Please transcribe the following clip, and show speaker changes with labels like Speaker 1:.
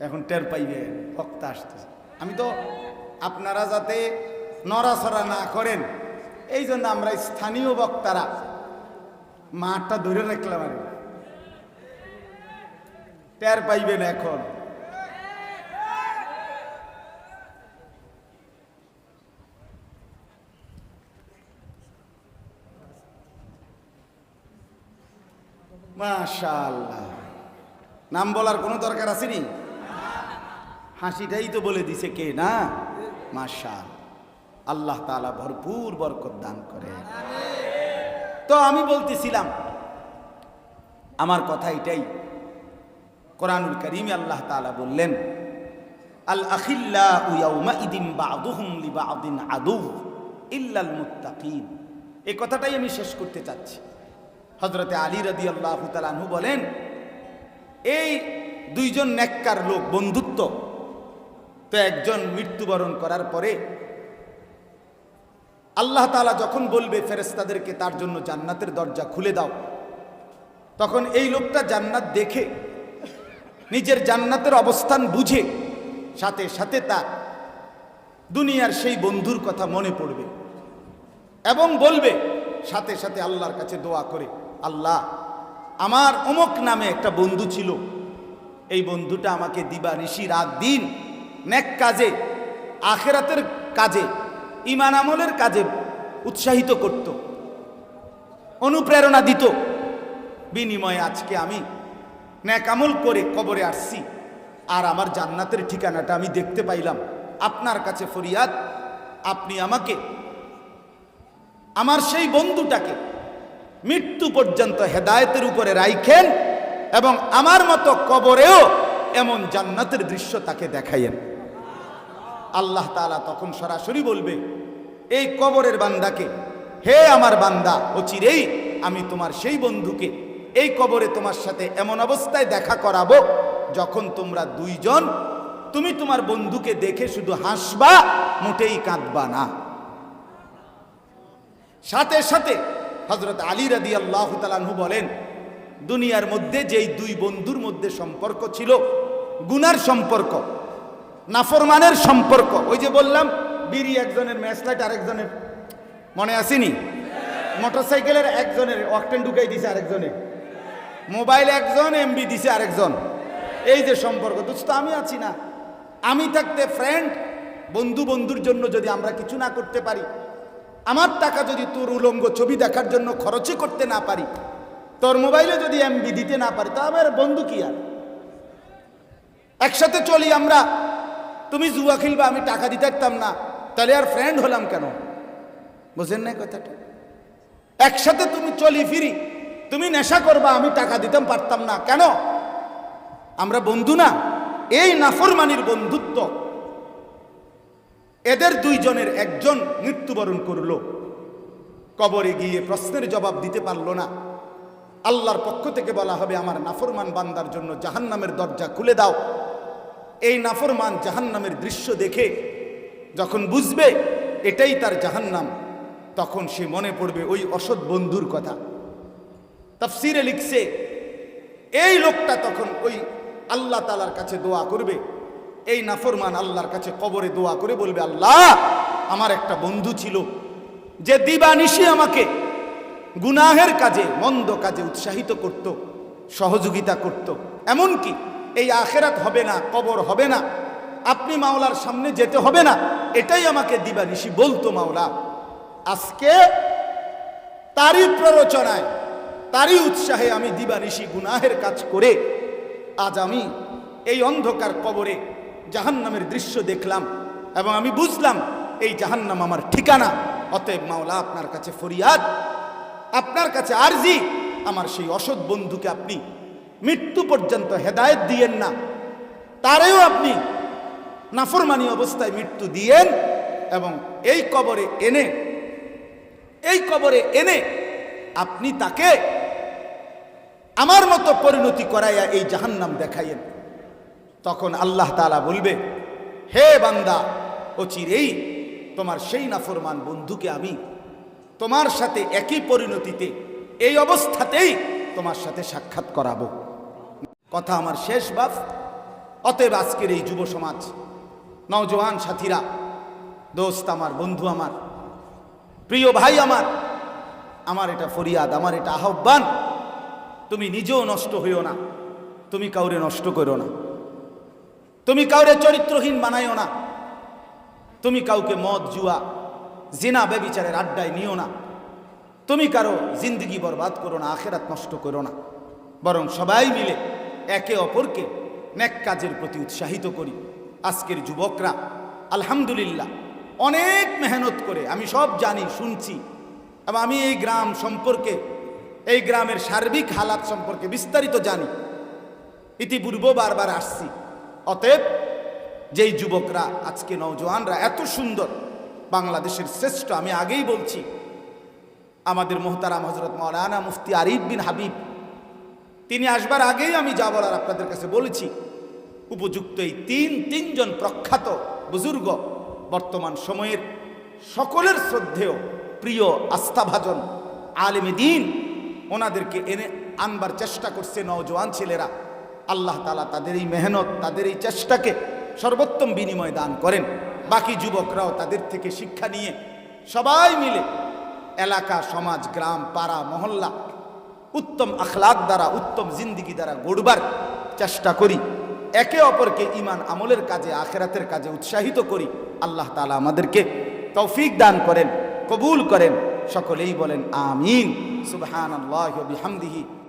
Speaker 1: এখন টের পাইবে বক্তা আসতেছে। আমি তো আপনারা যাতে নড়াচড়া না করেন এই জন্য আমরা স্থানীয় বক্তারা মাঠটা ধরে রাখলাম আর। টের পাইবেন এখন। মাশাআল্লাহ। নাম বলার কোনো দরকার আছে নি? হাসিটাই তো বলে দিছে কে না? মাশাল। আল্লাহ তাআলা ভরপুর বরকত দান করে। তো আমি বলতেছিলাম, আমার কথা এটাই। কোরআনুল করিমে আল্লাহ তাআলা বললেন, আল আখিল্লা ইয়াউমা ইদিন বাদুহুম লিবাদিন আদু ইল্লাল মুত্তাকিন। এই কথাটাই আমি শেষ করতে চাচ্ছি। হজরতে আলী রদি আল্লাহ তালানহু বলেন, এই দুইজন নেককার লোক বন্ধুত্ব তো একজন মৃত্যুবরণ করার পরে আল্লাহ তাআলা যখন বলবে ফেরেস্তাদেরকে তার জন্য জান্নাতের দরজা খুলে দাও, তখন এই লোকটা জান্নাত দেখে, নিজের জান্নাতের অবস্থান বুঝে, সাথে সাথে তার দুনিয়ার সেই বন্ধুর কথা মনে পড়বে এবং বলবে, সাথে সাথে আল্লাহর কাছে দোয়া করে, আল্লাহ, আমার অমুক নামে একটা বন্ধু ছিল, এই বন্ধুটা আমাকে দিবা নিশি রাত দিন নেক কাজে, আখেরাতের কাজে ইমান আমলের কাজে উৎসাহিত করত, অনুপ্রেরণা দিত। বিনিময়ে আজকে আমি ন্যাক আমল করে কবরে আসছি। আর আমার জান্নাতের ঠিকানাটা আমি দেখতে পাইলাম। আপনার কাছে ফরিয়াদ, আপনি আমাকে, আমার সেই বন্ধুটাকে মৃত্যু পর্যন্ত হেদায়তের উপরে রাইখেন এবং আমার মতো কবরেও এমন জান্নাতের দৃশ্য তাকে দেখাইয়েন। আল্লাহ তাআলা তখন সরাসরি বলবে, এই কবরের বান্দাকে, হে আমার বান্দা ও চিরেই আমি তোমার সেই বন্ধুকে এই কবরে তোমার সাথে এমন অবস্থায় দেখা করাবো যখন তোমরা দুইজন, তুমি তোমার বন্ধুকে দেখে শুধু হাসবা, মোটেই কাঁদবা না। সাথে সাথে হজরত আলী রাদি আল্লাহ তালানহু বলেন, দুনিয়ার মধ্যে যেই দুই বন্ধুর মধ্যে সম্পর্ক ছিল, গুনার সম্পর্ক নাফরমানের সম্পর্ক। ওই যে বললাম, বিড়ি একজনের ম্যাচলাইট আরেকজনের। মনে আসেনি? মোটরসাইকেলের একজনের, অকটেন ঢুকাই দিছে আরেকজনের মোবাইল একজন, এমবি দিছে আরেকজন। এই যে সম্পর্ক। দোস্ত, আমি আছি না। আমি থাকতে ফ্রেন্ড বন্ধু বন্ধুর জন্য যদি আমরা কিছু না করতে পারি, আমার টাকা যদি তোর উলঙ্গ ছবি দেখার জন্য খরচই করতে না পারি, তোর মোবাইলে যদি এমবি দিতে না পারি, তা আমার বন্ধু কি আর? একসাথে চলি আমরা। তুমি জুয়া খেলবা, আমি টাকা দিতে পারতাম না। তাহলে আর ফ্রেন্ড হলাম কেন? বুঝেন না কথাটা? একসাথে তুমি চলি ফিরি, তুমি নেশা করবা, আমি টাকা দিতাম, পারতাম না। কেন? আমরা বন্ধু না। এই নাফরমানির বন্ধুত্ব। এদের দুইজনের একজন মৃত্যুবরণ করল। কবরে গিয়ে প্রশ্নের জবাব দিতে পারল না। আল্লাহর পক্ষ থেকে বলা হবে, আমার নাফরমান বান্দার জন্য জাহান্নামের দরজা খুলে দাও। এই নাফরমান জাহান্নামের দৃশ্য দেখে যখন বুঝবে এটাই তার জাহান্নাম, তখন সে মনে পড়বে ওই অসৎ বন্ধুর কথা। তাফসিরে লিখছে, এই লোকটা তখন ওই আল্লাহ তালার কাছে দোয়া করবে, এই নাফরমান আল্লাহর কাছে কবরে দোয়া করে বলবে, আল্লাহ, আমার একটা বন্ধু ছিল, যে দিবানিশি আমাকে গুনাহের কাজে, মন্দ কাজে উৎসাহিত করত, সহযোগিতা করত। এমনকি এই আখেরাত হবে না, কবর হবে না। আপনি মাওলার সামনে যেতে হবে না। এটাই আমাকে দিবানিশি বলতো মাওলা। আজকে তারই প্ররোচনায়, তারই উৎসাহে আমি দিবানিশি গুনাহের কাজ করে, আজ আমি এই অন্ধকার কবরে জাহান্নামের দৃশ্য দেখলাম এবং আমি বুঝলাম এই জাহান্নাম আমার ঠিকানা। অতএব মাওলা, আপনার কাছে ফরিয়াদ, আপনার কাছে আরজি, আমার সেই অসৎ বন্ধুকে আপনি মৃত্যু পর্যন্ত হেদায়েত দিয়েন না। তারেও আপনি নাফরমানি অবস্থায় মৃত্যু দিয়েন এবং এই কবরে এনে, এই কবরে এনে আপনি তাকে আমার মতো পরিণতি করাইয়া এই জাহান্নাম দেখাইয়েন। তখন আল্লাহ তালা বলবে, হে বান্দা ও চিরেই তোমার সেই নাফরমান বন্ধুকে আমি তোমার সাথে একই পরিণতিতে, এই অবস্থাতেই তোমার সাথে সাক্ষাৎ করাবো। কথা আমার শেষ, বাপ। অতএব আজকের এই যুব সমাজ, নওজোয়ান সাথীরা, দোস্ত আমার, বন্ধু আমার, প্রিয় ভাই আমার আমার এটা ফরিয়াদ, আমার এটা আহ্বান, তুমি নিজেও নষ্ট হইও না, তুমি কাউরে নষ্ট করো না, তুমি কাউরে চরিত্রহীন বানাইও না, তুমি কাউকে মদ, জুয়া, জিনা বেবিচারের আড্ডায় নিও না, তুমি কারও জিন্দগি বরবাদ করো না, আখেরাত নষ্ট করো না, বরং সবাই মিলে একে অপরকে নেক কাজের প্রতি উৎসাহিত করি। আজকের যুবকরা, আলহামদুলিল্লাহ, অনেক মেহনত করে, আমি সব জানি, শুনছি। এবং আমি এই গ্রাম সম্পর্কে, এই গ্রামের সার্বিক হালাত সম্পর্কে বিস্তারিত জানি। ইতিপূর্ব বারবার আসছি। অতএব, যেই যুবকরা, আজকে নৌজওয়ানরা এত সুন্দর, বাংলাদেশের শ্রেষ্ঠ, আমি আগেই বলছি, আমাদের মোহতারাম হজরত মৌলানা মুফতি আরিফ বিন হাবিব তিনি আসবার আগেই আমি যা বলার আপনাদের কাছে বলেছি। উপযুক্ত এই তিন, তিনজন প্রখ্যাত বুজুর্গ বর্তমান সময়ের সকলের শ্রদ্ধেয়, প্রিয়, আস্থাভাজন আলেমে দিন, ওনাদেরকে এনে আনবার চেষ্টা করছে নওজোয়ান ছেলেরা। আল্লাহ তালা তাদের এই মেহনত, তাদের এই চেষ্টাকে সর্বোত্তম বিনিময় দান করেন। বাকি যুবকরাও তাদের থেকে শিক্ষা নিয়ে সবাই মিলে এলাকা, সমাজ, গ্রাম, পাড়া, মহল্লা উত্তম আখলাক দ্বারা, উত্তম জিন্দিগি দ্বারা গড়বার চেষ্টা করি। একে অপরকে ইমান আমলের কাজে, আখেরাতের কাজে উৎসাহিত করি। আল্লাহ তালা আমাদেরকে তৌফিক দান করেন, কবুল করেন। সকলেই বলেন, আমিন। সুবহান আল্লাহ বিহামদিহি।